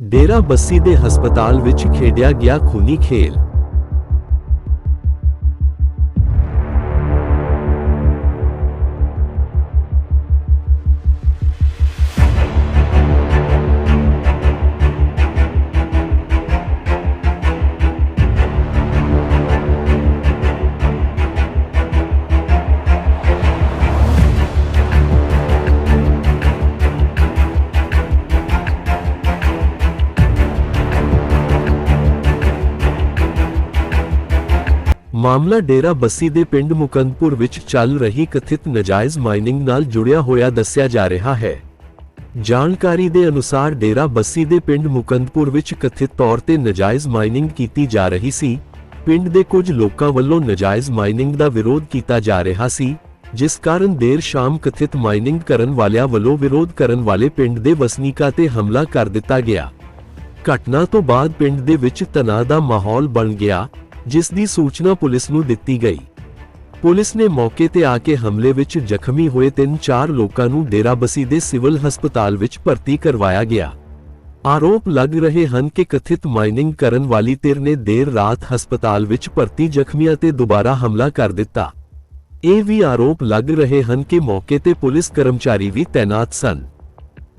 ਡੇਰਾ ਬੱਸੀ ਦੇ ਹਸਪਤਾਲ ਵਿੱਚ ਖੇਡਿਆ ਗਿਆ ਖੂਨੀ ਖੇਲ। ਮਾਮਲਾ ਡੇਰਾ ਬੱਸੀ ਦੇ ਪਿੰਡ ਮੁਕੰਦਪੁਰ ਵਿੱਚ ਚੱਲ ਰਹੀ ਕਥਿਤ ਨਜਾਇਜ਼ ਮਾਈਨਿੰਗ ਨਾਲ ਜੁੜਿਆ ਹੋਇਆ ਦੱਸਿਆ ਜਾ ਰਿਹਾ ਹੈ। ਜਾਣਕਾਰੀ ਦੇ ਅਨੁਸਾਰ ਡੇਰਾ ਬੱਸੀ ਦੇ ਪਿੰਡ ਮੁਕੰਦਪੁਰ ਵਿੱਚ ਕਥਿਤ ਤੌਰ ਤੇ ਨਜਾਇਜ਼ ਮਾਈਨਿੰਗ ਕੀਤੀ ਜਾ ਰਹੀ ਸੀ। ਪਿੰਡ ਦੇ ਕੁਝ ਲੋਕਾਂ ਵੱਲੋਂ ਨਜਾਇਜ਼ ਮਾਈਨਿੰਗ ਦਾ ਵਿਰੋਧ ਕੀਤਾ ਜਾ ਰਿਹਾ ਸੀ, ਜਿਸ ਕਾਰਨ ਦੇਰ ਸ਼ਾਮ ਕਥਿਤ ਮਾਈਨਿੰਗ ਕਰਨ ਵਾਲਿਆਂ ਵੱਲੋਂ ਵਿਰੋਧ ਕਰਨ ਵਾਲੇ ਪਿੰਡ ਦੇ ਵਸਨੀਕਾਂ ਤੇ ਹਮਲਾ ਕਰ ਦਿੱਤਾ ਗਿਆ। ਘਟਨਾ ਤੋਂ ਬਾਅਦ ਪਿੰਡ ਦੇ ਵਿੱਚ ਤਣਾਅ ਦਾ ਮਾਹੌਲ ਬਣ ਗਿਆ ਜਿਸ ਦੀ ਸੂਚਨਾ ਪੁਲਿਸ ਨੂੰ ਦਿੱਤੀ ਗਈ। ਪੁਲਿਸ ਨੇ ਮੌਕੇ ਤੇ ਆ ਕੇ ਹਮਲੇ ਵਿੱਚ ਜ਼ਖਮੀ ਹੋਏ ਤਿੰਨ ਚਾਰ ਲੋਕਾਂ ਨੂੰ ਡੇਰਾਬੱਸੀ ਦੇ ਸਿਵਲ ਹਸਪਤਾਲ ਵਿੱਚ ਭਰਤੀ ਕਰਵਾਇਆ ਗਿਆ। ਆਰੋਪ ਲੱਗ ਰਹੇ ਹਨ ਕਿ ਕਥਿਤ ਮਾਈਨਿੰਗ ਕਰਨ ਵਾਲੀ ਧਿਰ ਨੇ ਦੇਰ ਰਾਤ ਹਸਪਤਾਲ ਵਿੱਚ ਭਰਤੀ ਜ਼ਖਮੀਆਂ ਤੇ ਦੁਬਾਰਾ ਹਮਲਾ ਕਰ ਦਿੱਤਾ। ਇਹ ਵੀ ਆਰੋਪ ਲੱਗ ਰਹੇ ਹਨ ਕਿ ਮੌਕੇ ਤੇ ਪੁਲਿਸ ਕਰਮਚਾਰੀ ਵੀ ਤੈਨਾਤ ਸਨ।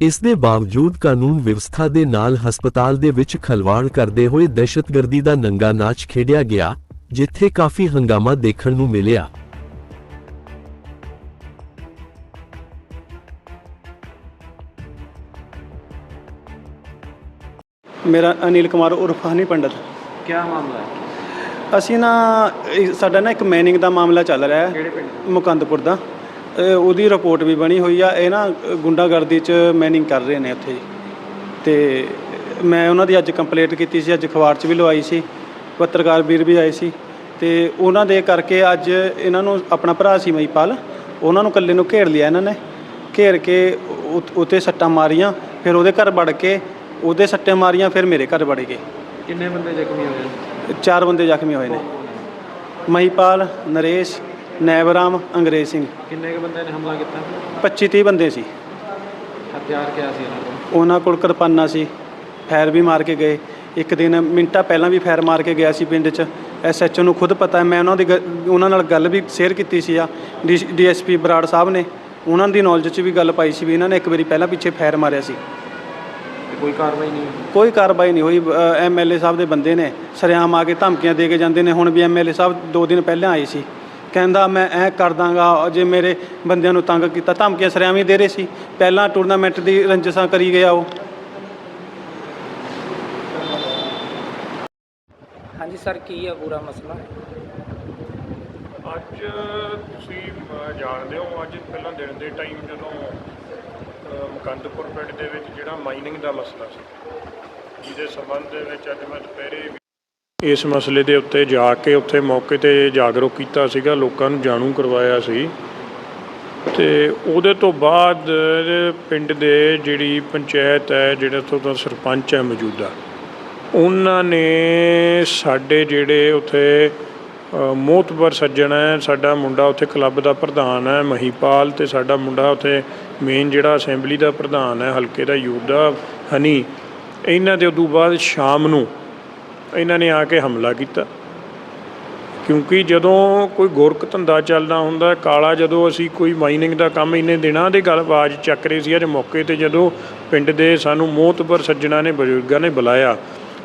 ਇਸ ਦੇ ਬਾਵਜੂਦ ਕਾਨੂੰਨ ਵਿਵਸਥਾ ਦੇ ਨਾਲ ਹਸਪਤਾਲ ਦੇ ਵਿੱਚ ਖਲਵਾੜ ਕਰਦੇ ਹੋਏ ਦਹਿਸ਼ਤਗਰਦੀ ਦਾ ਨੰਗਾ ਨਾਚ ਖੇਡਿਆ ਗਿਆ ਜਿੱਥੇ ਕਾਫੀ ਹੰਗਾਮਾ ਦੇਖਣ ਨੂੰ ਮਿਲਿਆ। ਮੇਰਾ ਅਨਿਲ ਕੁਮਾਰ ਉਰਫ ਹਨੀ ਪੰਡਤ। ਕਿਆ ਮਾਮਲਾ ਹੈ? ਅਸੀਂ ਨਾ ਇਹ ਸਾਡਾ ਨਾ ਇੱਕ ਮੈਨਿੰਗ ਦਾ ਮਾਮਲਾ ਚੱਲ ਰਿਹਾ ਹੈ। ਕਿਹੜੇ ਪਿੰਡ? ਮੁਕੰਦਪੁਰ ਦਾ। ਇਹ ਉਹਦੀ ਰਿਪੋਰਟ ਵੀ ਬਣੀ ਹੋਈ ਆ। ਇਹ ਨਾ ਗੁੰਡਾਗਰਦੀ ਚ ਮੈਨਿੰਗ ਕਰ ਰਹੇ ਨੇ ਉੱਥੇ। ਜੀ ਤੇ ਮੈਂ ਉਹਨਾਂ ਦੀ ਅੱਜ ਕੰਪਲੇਂਟ ਕੀਤੀ ਸੀ ਅੱਜ ਅਖਬਾਰ 'ਚ ਵੀ ਲਵਾਈ ਸੀ। ਪੱਤਰਕਾਰ ਵੀਰ ਵੀ ਆਏ ਸੀ। ਤੇ ਉਹਨਾਂ ਦੇ ਕਰਕੇ ਅੱਜ ਇਹਨਾਂ ਨੂੰ ਆਪਣਾ ਭਰਾ ਸੀ ਮਈਪਾਲ ਉਹਨਾਂ ਨੂੰ ਇਕੱਲੇ ਨੂੰ ਘੇਰ ਲਿਆ ਇਹਨਾਂ ਨੇ। ਘੇਰ ਕੇ ਉੱਤੇ ਸੱਟਾਂ ਮਾਰੀਆਂ। ਫਿਰ ਉਹਦੇ ਘਰ ਵੜ ਕੇ ਉਹਦੇ ਸੱਟਾਂ ਮਾਰੀਆਂ ਫਿਰ ਮੇਰੇ ਘਰ ਵੜ ਗਏ। ਕਿੰਨੇ ਬੰਦੇ ਜ਼ਖਮੀ ਹੋਏ ਚਾਰ ਬੰਦੇ ਜ਼ਖਮੀ ਹੋਏ ਨੇ। ਮਹੀਪਾਲ ਨਰੇਸ਼ ਨੈਵਰਾਮ ਅੰਗਰੇਜ਼ ਸਿੰਘ। ਕਿੰਨੇ ਕੁ ਬੰਦੇ ਨੇ ਹਮਲਾ ਕੀਤਾ? 25 30 ਬੰਦੇ ਸੀ। ਹਥਿਆਰ ਕਿਆ ਸੀ ਇਹਨਾਂ ਕੋਲ? ਉਹਨਾਂ ਕੋਲ ਕਿਰਪਾਨਾਂ ਸੀ। ਫਾਇਰ ਵੀ ਮਾਰ ਕੇ ਗਏ। ਇੱਕ ਦਿਨ ਮਿੰਟਾਂ ਪਹਿਲਾਂ ਵੀ ਫਾਇਰ ਮਾਰ ਕੇ ਗਿਆ ਸੀ ਪਿੰਡ 'ਚ। ਐਸਐਚਓ ਨੂੰ ਖੁਦ ਪਤਾ ਹੈ। ਮੈਂ ਉਹਨਾਂ ਦੀ ਗ- ਉਹਨਾਂ ਨਾਲ ਗੱਲ ਵੀ ਸ਼ੇਅਰ ਕੀਤੀ ਸੀ ਆ। ਡੀਐਸਪੀ ਬਰਾੜ ਸਾਹਿਬ ਨੇ। ਉਹਨਾਂ ਦੀ ਨੌਲੇਜ 'ਚ ਵੀ ਗੱਲ ਪਾਈ ਸੀ ਵੀ ਇਹਨਾਂ ਨੇ ਇੱਕ ਵਾਰੀ ਪਹਿਲਾਂ ਪਿੱਛੇ ਫਾਇਰ ਮਾਰਿਆ ਸੀ। ਤੇ ਕੋਈ ਕਾਰਵਾਈ ਨਹੀਂ ਹੋਈ? ਕੋਈ ਕਾਰਵਾਈ ਨਹੀਂ ਹੋਈ। ਐਮਐਲਏ ਸਾਹਿਬ ਦੇ ਬੰਦੇ ਨੇ। ਸਰਿਆਮ ਆ ਕੇ ਧਮਕੀਆਂ ਦੇ ਕੇ ਜਾਂਦੇ ਨੇ। ਹੁਣ ਵੀ ਐਮਐਲਏ ਸਾਹਿਬ ਦੋ ਦਿਨ ਪਹਿਲਾਂ ਆਏ ਸੀ। ਕਹਿੰਦਾ ਮੈਂ ਐ ਕਰ ਦਾਂਗਾ। ਜੇ ਮੇਰੇ ਬੰਦਿਆਂ ਨੂੰ ਤੰਗ ਕੀਤਾ। ਧਮਕੀਆਂ ਸਰਿਆਮ ਹੀ ਦੇ ਰਹੇ ਸੀ। ਪਹਿਲਾਂ ਟੂਰਨਾਮੈਂਟ ਦੀ ਰੰਜਸਾਂ ਕਰੀ ਗਿਆ ਉਹ। ਹਾਂਜੀ ਸਰ ਕੀ ਹੈ ਪੂਰਾ ਮਸਲਾ? ਅੱਜ ਤੁਸੀਂ ਜਾਣਦੇ ਹੋ ਅੱਜ ਪਹਿਲਾਂ ਦਿਨ ਦੇ ਟਾਈਮ ਜਦੋਂ ਅ, ਮੁਕੰਦਪੁਰ ਪਿੰਡ ਦੇ ਵਿੱਚ ਜਿਹੜਾ ਮਾਈਨਿੰਗ ਦਾ ਮਸਲਾ ਸੀ ਜਿਹਦੇ ਸੰਬੰਧ ਦੇ ਵਿੱਚ ਅੱਜ ਮੈਂ ਦੁਪਹਿਰੇ ਇਸ ਮਸਲੇ ਦੇ ਉੱਤੇ ਜਾ ਕੇ ਉੱਥੇ ਮੌਕੇ ਤੇ ਜਾਗਰੂਕ ਕੀਤਾ ਸੀਗਾ ਲੋਕਾਂ ਨੂੰ ਜਾਣੂ ਕਰਵਾਇਆ ਸੀ। ਤੇ ਉਹਦੇ ਤੋਂ ਬਾਅਦ ਪਿੰਡ ਦੇ ਜਿਹੜੀ ਪੰਚਾਇਤ ਹੈ ਜਿਹੜਾ ਉੱਥੋਂ ਦਾ ਸਰਪੰਚ ਹੈ ਮੌਜੂਦਾ ਉਹਨਾਂ ਨੇ ਸਾਡੇ ਜਿਹੜੇ ਉੱਥੇ ਅ, ਮੋਹਤਬਰ ਸੱਜਣ ਹੈ ਸਾਡਾ ਮੁੰਡਾ ਉੱਥੇ ਕਲੱਬ ਦਾ ਪ੍ਰਧਾਨ ਹੈ ਮਹੀਪਾਲ ਤੇ ਸਾਡਾ ਮੁੰਡਾ ਉੱਥੇ ਮੇਨ ਜਿਹੜਾ ਅਸੈਂਬਲੀ ਦਾ ਪ੍ਰਧਾਨ ਹੈ ਹਲਕੇ ਦਾ ਯੂਥ ਦਾ ਹਨੀ। ਇਹਨਾਂ ਦੇ ਉਦੋਂ ਬਾਅਦ ਸ਼ਾਮ ਨੂੰ ਇਹਨਾਂ ਨੇ ਆ ਕੇ ਹਮਲਾ ਕੀਤਾ। ਕਿਉਂਕਿ ਜਦੋਂ ਕੋਈ ਗੋਰਖ ਧੰਦਾ ਚੱਲਦਾ ਹੁੰਦਾ, ਕਾਲਾ ਜਦੋਂ ਅਸੀਂ ਕੋਈ ਮਾਈਨਿੰਗ ਦਾ ਕੰਮ ਇੰਨੇ ਦਿਨਾਂ ਦੇ ਗੱਲ ਆਵਾਜ਼ ਚੱਕ ਰਹੇ ਸੀ, ਅੱਜ ਮੌਕੇ ਤੇ ਜਦੋਂ ਪਿੰਡ ਦੇ ਸਾਨੂੰ ਮੋਹਤਬਰ ਸੱਜਣਾ ਨੇ, ਬਜ਼ੁਰਗਾਂ ਨੇ ਬੁਲਾਇਆ,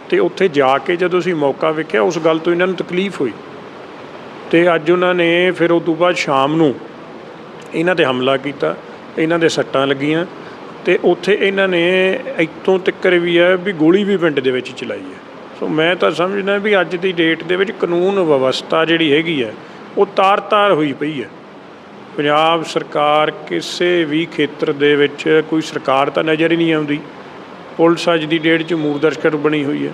ਤੇ ਉੱਥੇ ਜਾ ਕੇ ਜਦੋਂ ਅਸੀਂ ਮੌਕਾ ਵੇਖਿਆ, ਉਸ ਗੱਲ ਤੋਂ ਇਹਨਾਂ ਨੂੰ ਤਕਲੀਫ ਹੋਈ। ਤੇ ਅੱਜ ਉਹਨਾਂ ਨੇ ਫਿਰ ਉਸ ਤੋਂ ਬਾਅਦ ਸ਼ਾਮ ਨੂੰ ਇਹਨਾਂ ਤੇ ਹਮਲਾ ਕੀਤਾ, ਇਹਨਾਂ ਦੇ ਸੱਟਾਂ ਲੱਗੀਆਂ, ਤੇ ਉੱਥੇ ਇਹਨਾਂ ਨੇ ਇੱਥੋਂ ਤੱਕ ਵੀ ਹੈ ਵੀ ਗੋਲੀ ਵੀ ਪਿੰਡ ਦੇ ਵਿੱਚ ਚਲਾਈ ਹੈ। ਸੋ ਮੈਂ ਤਾਂ ਸਮਝਦਾ ਵੀ ਅੱਜ ਦੀ ਡੇਟ ਦੇ ਵਿੱਚ ਕਾਨੂੰਨ ਵਿਵਸਥਾ ਜਿਹੜੀ ਹੈਗੀ ਹੈ, ਉਹ ਤਾਰ-ਤਾਰ ਹੋਈ ਪਈ ਹੈ। ਪੰਜਾਬ ਸਰਕਾਰ ਕਿਸੇ ਵੀ ਖੇਤਰ ਦੇ ਵਿੱਚ ਕੋਈ ਸਰਕਾਰ ਤਾਂ ਨਜ਼ਰ ਹੀ ਨਹੀਂ ਆਉਂਦੀ। ਪੁਲਿਸ ਅੱਜ ਦੀ ਡੇਟ 'ਚ ਮੂਰਦਰਸ਼ਕਰ ਬਣੀ ਹੋਈ ਹੈ।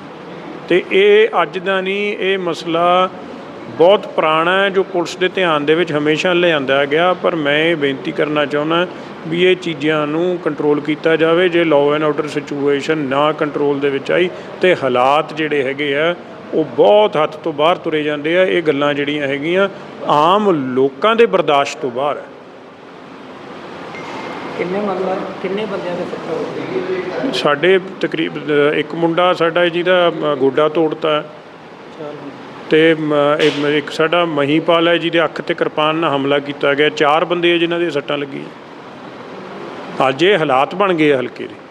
ਤੇ ਇਹ ਅੱਜ ਦਾ ਨਹੀਂ, ਇਹ ਮਸਲਾ ਬਹੁਤ ਪੁਰਾਣਾ ਹੈ ਜੋ ਪੁਲਿਸ ਦੇ ਧਿਆਨ ਦੇ ਵਿੱਚ ਹਮੇਸ਼ਾ ਲਿਆਂਦਾ ਗਿਆ ਪਰ ਮੈਂ ਇਹ ਬੇਨਤੀ ਕਰਨਾ ਚਾਹੁੰਦਾ ਵੀ ਇਹ ਚੀਜ਼ਾਂ ਨੂੰ ਕੰਟਰੋਲ ਕੀਤਾ ਜਾਵੇ ਜੇ ਲਾਅ ਐਂਡ ਆਰਡਰ ਸਿਚੁਏਸ਼ਨ ਨਾ ਕੰਟਰੋਲ ਦੇ ਵਿੱਚ ਆਈ ਤੇ ਹਾਲਾਤ ਜਿਹੜੇ ਹੈਗੇ ਆ ਉਹ ਬਹੁਤ ਹੱਦ ਤੋਂ ਬਾਹਰ ਤੁਰੇ ਜਾਂਦੇ ਆ ਇਹ ਗੱਲਾਂ ਜਿਹੜੀਆਂ ਹੈਗੀਆਂ ਆਮ ਲੋਕਾਂ ਦੇ ਬਰਦਾਸ਼ਤ ਤੋਂ ਬਾਹਰ ਹੈ। ਕਿੰਨੇ ਮਤਲਬ ਕਿੰਨੇ ਬੰਦਿਆਂ ਦੇ ਸੱਟਾਂ ਹੋਈਆਂ ਸਾਡੇ ਤਕਰੀਬ ਇੱਕ ਮੁੰਡਾ ਸਾਡਾ ਜਿਹਦਾ ਗੋਡਾ ਤੋੜਤਾ ਤੇ ਮ, ਇੱਕ ਸਾਡਾ ਮਹੀਪਾਲ ਹੈ ਜਿਹਦੇ ਅੱਖ ਤੇ ਕਿਰਪਾਨ ਨਾਲ ਹਮਲਾ ਕੀਤਾ ਗਿਆ। ਚਾਰ ਬੰਦੇ ਆ ਜਿਨ੍ਹਾਂ ਦੇ ਸੱਟਾਂ ਲੱਗੀਆਂ। ਅੱਜ ਇਹ ਹਾਲਾਤ ਬਣ ਗਏ ਆ ਹਲਕੇ ਦੇ।